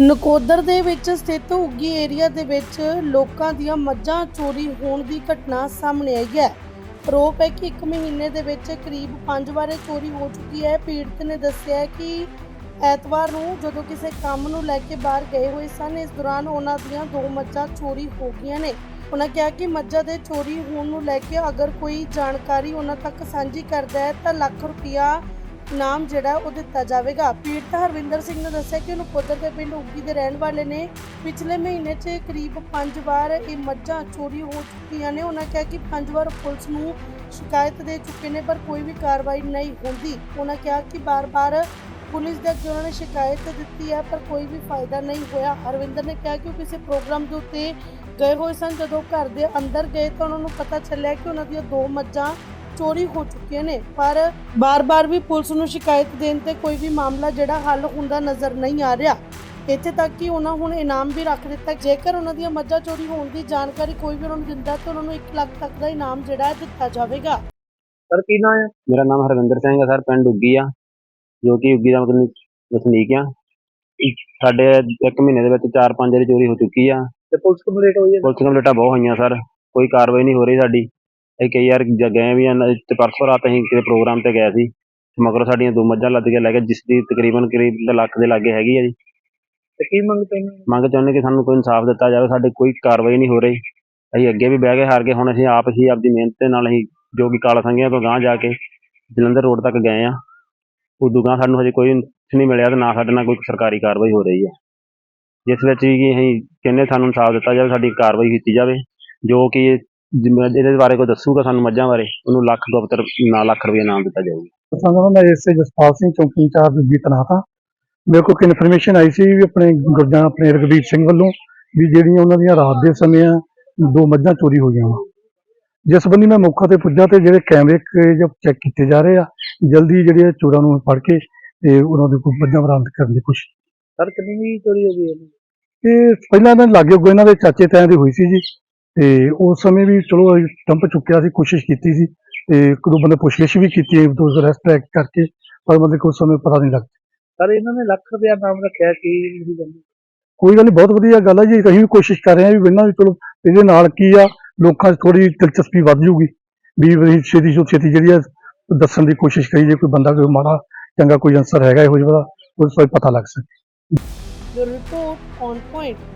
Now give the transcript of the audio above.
ਨਕੋਦਰ ਦੇ ਵਿੱਚ ਸਥਿਤ ਉੱਗੀ ਏਰੀਆ ਦੇ ਵਿੱਚ ਲੋਕਾਂ ਦੀਆਂ ਮੱਝਾਂ ਚੋਰੀ ਹੋਣ ਦੀ ਘਟਨਾ ਸਾਹਮਣੇ ਆਈ ਹੈ। ਆਰੋਪ ਹੈ ਕਿ ਇੱਕ ਮਹੀਨੇ ਦੇ ਵਿੱਚ ਕਰੀਬ 5 ਵਾਰੇ ਚੋਰੀ ਹੋ ਚੁੱਕੀ ਹੈ। ਪੀੜਤ ਨੇ ਦੱਸਿਆ ਹੈ ਕਿ ਐਤਵਾਰ ਨੂੰ ਜਦੋਂ ਕਿਸੇ ਕੰਮ ਨੂੰ ਲੈ ਕੇ ਬਾਹਰ ਗਏ ਹੋਏ ਸਨ, ਇਸ ਦੌਰਾਨ ਉਹਨਾਂ ਦੀਆਂ ਦੋ ਮੱਝਾਂ ਚੋਰੀ ਹੋ ਗਈਆਂ ਨੇ। ਉਹਨਾਂ ਕਿਹਾ ਕਿ ਮੱਝਾਂ ਦੇ ਚੋਰੀ ਹੋਣ ਨੂੰ ਲੈ ਕੇ ਅਗਰ ਕੋਈ ਜਾਣਕਾਰੀ ਉਹਨਾਂ ਤੱਕ ਸਾਂਝੀ ਕਰਦਾ ਹੈ ਤਾਂ ਲੱਖ ਰੁਪਇਆ ਨਾਮ ਜਿਹੜਾ ਉਹ ਦਿੱਤਾ ਜਾਵੇਗਾ। ਪੀੜਤ ਹਰਵਿੰਦਰ ਸਿੰਘ ਨੇ ਦੱਸਿਆ ਕਿ ਉਹਨੂੰ ਪੁੱਤਰ ਦੇ ਪਿੰਡ ਉੱਗੀ ਦੇ ਰਹਿਣ ਵਾਲੇ ਨੇ। ਪਿਛਲੇ ਮਹੀਨੇ 'ਚ ਕਰੀਬ 5 ਵਾਰ ਇਹ ਮੱਝਾਂ ਚੋਰੀ ਹੋ ਚੁੱਕੀਆਂ ਨੇ। ਉਹਨਾਂ ਕਿਹਾ ਕਿ 5 ਵਾਰ ਪੁਲਿਸ ਨੂੰ ਸ਼ਿਕਾਇਤ ਦੇ ਚੁੱਕੇ ਨੇ, ਪਰ ਕੋਈ ਵੀ ਕਾਰਵਾਈ ਨਹੀਂ ਹੁੰਦੀ। ਉਹਨਾਂ ਕਿਹਾ ਕਿ ਬਾਰ-ਬਾਰ ਪੁਲਿਸ ਦੇ ਅੱਗੇ ਉਹਨਾਂ ਨੇ ਸ਼ਿਕਾਇਤ ਦਿੱਤੀ ਹੈ, ਪਰ ਕੋਈ ਵੀ ਫਾਇਦਾ ਨਹੀਂ ਹੋਇਆ। ਹਰਵਿੰਦਰ ਨੇ ਕਿਹਾ ਕਿ ਉਹ ਕਿਸੇ ਪ੍ਰੋਗਰਾਮ ਦੇ ਉੱਤੇ ਗਏ ਹੋਏ ਸਨ। ਜਦੋਂ ਘਰ ਦੇ ਅੰਦਰ ਗਏ ਤਾਂ ਉਹਨਾਂ ਨੂੰ ਪਤਾ ਚੱਲਿਆ ਕਿ ਉਹਨਾਂ ਦੀਆਂ ਦੋ ਮੱਝਾਂ ਚੋਰੀ ਹੋ ਚੁੱਕੀਆਂ ਨੇ ਪਰ ਬਾਰ-ਬਾਰ ਵੀ ਪੁਲਿਸ ਨੂੰ ਸ਼ਿਕਾਇਤ ਦੇਣ ਤੇ ਕੋਈ ਵੀ ਮਾਮਲਾ ਜਿਹੜਾ ਹੱਲ ਹੁੰਦਾ ਨਜ਼ਰ ਨਹੀਂ ਆ ਰਿਹਾ। ਇੱਥੇ ਤੱਕ ਕਿ ਉਹਨਾਂ ਹੁਣ ਇਨਾਮ ਵੀ ਰੱਖ ਦਿੱਤਾ। ਜੇਕਰ ਉਹਨਾਂ ਦੀਆਂ ਮੱਝਾਂ ਚੋਰੀ ਹੋਣ ਦੀ ਜਾਣਕਾਰੀ ਕੋਈ ਵੀ ਉਹਨਾਂ ਨੂੰ ਦਿੰਦਾ ਤਾਂ ਉਹਨਾਂ ਨੂੰ 1 ਲੱਖ ਤੱਕ ਦਾ ਇਨਾਮ ਜਿਹੜਾ ਹੈ ਦਿੱਤਾ ਜਾਵੇਗਾ। ਸਰ ਕੀ ਨਾਂ ਹੈ? ਮੇਰਾ ਨਾਮ ਹਰਵਿੰਦਰ ਸਿੰਘ ਹੈ ਸਰ ਪਿੰਡ ਉੱਗੀ ਆ ਜੋ ਕਿ ਉੱਗੀ ਦਾ ਮਤਲਬ ਵਸਨੀਕ ਆ। ਸਾਡੇ ਇੱਕ ਮਹੀਨੇ ਦੇ ਵਿੱਚ ਚਾਰ ਪੰਜ ਵਾਰੀ ਚੋਰੀ ਹੋ ਚੁੱਕੀ ਆ। ਤੇ ਪੁਲਿਸ ਕੰਪਲੀਟ ਹੋਈ ਹੈ? ਪੁਲਿਸ ਕੰਪਲੇਂਟਾਂ ਬਹੁਤ ਹੋਈਆਂ ਸਰ ਕੋਈ ਕਾਰਵਾਈ ਨਹੀਂ ਹੋ ਰਹੀ ਸਾਡੀ। ਅਸੀਂ ਕਈ ਵਾਰ ਜ- ਗਏ ਵੀ ਆ ਨ- ਤੇ ਪਰਸੋਂ ਰਾਤ ਅਸੀਂ ਕਿਸੇ ਪ੍ਰੋਗਰਾਮ ਤੇ ਗਏ ਸੀ ਮਗਰੋਂ ਸਾਡੀਆਂ ਦੋ ਮੱਝਾਂ ਲੱਦ ਕੇ ਲੈ ਗਏ ਜਿਸ ਦੀ ਤਕਰੀਬਨ ਕਰੀਬ ਲੱਖ ਦੇ ਲਾਗੇ ਹੈਗੀ ਆ ਜੀ। ਤੇ ਕੀ ਮੰਗ ਹੋ? ਮੰਗ ਚਾਹੁੰਦੇ ਕਿ ਸਾਨੂੰ ਕੋਈ ਇਨਸਾਫ ਦਿੱਤਾ ਜਾਵੇ ਸਾਡੀ ਕੋਈ ਕਾਰਵਾਈ ਨਹੀਂ ਹੋ ਰਹੀ। ਅਸੀਂ ਅੱਗੇ ਵੀ ਬਹਿ ਕੇ ਹਾਰ ਕੇ ਹੁਣ ਅਸੀਂ ਆਪ ਹੀ ਆਪਦੀ ਮਿਹਨਤ ਦੇ ਨਾਲ ਅਸੀਂ ਜੋ ਕਿ ਕਾਲਾ ਸੰਘਿਆਂ ਤੋਂ ਗਾਂਹ ਜਾ ਕੇ ਜਲੰਧਰ ਰੋਡ ਤੱਕ ਗਏ ਆ ਉਦੋਂ ਗਾਂਹ ਸਾਨੂੰ ਹਜੇ ਕੋਈ ਨਹੀਂ ਮਿਲਿਆ ਤੇ ਨਾ ਸਾਡੇ ਨਾਲ ਕੋਈ ਸਰਕਾਰੀ ਕਾਰਵਾਈ ਹੋ ਰਹੀ ਹੈ। ਜਿਸ ਵਿੱਚ ਕਿ ਅਸੀਂ ਕਹਿੰਦੇ ਸਾਨੂੰ ਇਨਸਾਫ ਦਿੱਤਾ ਜਾਵੇ ਸਾਡੀ ਕਾਰਵਾਈ ਕੀਤੀ ਜਾਵੇ ਜੋ ਕਿ ਜਿਵੇਂ ਇਹਦੇ ਬਾਰੇ ਕੋਈ ਦੱਸੂਗਾ ਸਾਨੂੰ ਮੱਝਾਂ ਬਾਰੇ ਉਹਨੂੰ ਲੱਖ ਗੁਪਤ ਨਾ ਲੱਖ ਰੁਪਏ ਨਾਮ ਦਿੱਤਾ ਜਾਊਗਾ। ਸਾਨੂੰ ਮੈਂ ਇਸੇ ਜਸਪਾਲ ਸਿੰਘ ਚੌਂਕੀ ਇੰਚਾਰਜ ਦੀ ਤਨਾਤ ਮੇਰੇ ਕੋਲ ਇਨਫੋਰਮੇਸ਼ਨ ਆਈ ਸੀ ਵੀ ਆਪਣੇ ਗੁਰਜਾਂ ਆਪਣੇ ਰਘਬੀਰ ਸਿੰਘ ਵੱਲੋਂ ਵੀ ਜਿਹੜੀਆਂ ਉਹਨਾਂ ਦੀਆਂ ਰਾਤ ਦੇ ਸਮੇਂ ਆ ਦੋ ਮੱਝਾਂ ਚੋਰੀ ਹੋਈਆਂ ਵਾ। ਜਿਸ ਬੰਦੀ ਮੈਂ ਮੌਕਾ ਤੇ ਪੁੱਜਾ ਤੇ ਜਿਹੜੇ ਕੈਮਰੇ ਜੋ ਚੈੱਕ ਕੀਤੇ ਜਾ ਰਹੇ ਆ ਜਲਦੀ ਜਿਹੜੇ ਚੋਰਾਂ ਨੂੰ ਫੜ ਕੇ ਤੇ ਉਹਨਾਂ ਦੇ ਕੋਈ ਮੱਝਾਂ ਬਰਾਮਦ ਕਰਨ ਦੀ ਕੋਸ਼ਿਸ਼ ਸਰ ਕਿੰਨੀ ਚੋਰੀ ਹੋ ਗਈ ਇਹ ਪਹਿਲਾਂ ਦੇ ਲਾਗੇ ਅੱਗੋਂ ਇਹਨਾਂ ਦੇ ਚਾਚੇ ਤਾਇਆਂ ਦੀ ਹੋਈ ਸੀ ਜੀ। ਤੇ ਉਸ ਸਮੇਂ ਵੀ ਚਲੋ ਟੰਪ ਚੁੱਕਿਆ ਸੀ ਕੋਸ਼ਿਸ਼ ਕੀਤੀ ਸੀ ਤੇ ਇੱਕ ਦੋ ਬੰਦੇ ਪੁੱਛਗਿੱਛ ਵੀ ਕੀਤੀ ਦੋ ਅਰੈਸਟ ਟਰੈਕ ਕਰਕੇ ਪਰ ਮਤਲਬ ਕਿ ਉਸ ਸਮੇਂ ਪਤਾ ਨਹੀਂ ਲੱਗਾ ਸਰ ਇਹਨਾਂ ਨੇ ਲੱਖ ਰੁਪਇਆ ਨਾਮ ਰੱਖਿਆ ਕੀ ਨਹੀਂ ਕਹਿੰਦੇ ਕੋਈ ਗੱਲ ਨਹੀਂ ਬਹੁਤ ਵਧੀਆ ਗੱਲ ਹੈ ਜੀ ਅਸੀਂ ਵੀ ਕੋਸ਼ਿਸ਼ ਕਰ ਰਹੇ ਹਾਂ ਵੀ ਇਹਨਾਂ ਵੀ ਚਲੋ ਇਹਦੇ ਨਾਲ ਕੀ ਆ ਲੋਕਾਂ 'ਚ ਥੋੜੀ ਦਿਲਚਸਪੀ ਵੱਧ ਜੂਗੀ ਵੀ ਵੀ ਛੇਤੀ ਤੋਂ ਛੇਤੀ ਜਿਹੜੀ ਆ ਦੱਸਣ ਦੀ ਕੋਸ਼ਿਸ਼ ਕਰੀ ਜੇ ਕੋਈ ਬੰਦਾ ਕੋਈ ਮਾੜਾ ਚੰਗਾ ਕੋਈ ਅਨਸਰ ਹੈਗਾ ਇਹੋ ਜਿਹਾ ਉਹਦਾ ਪਤਾ ਲੱਗ ਸਕੇ। The report on point.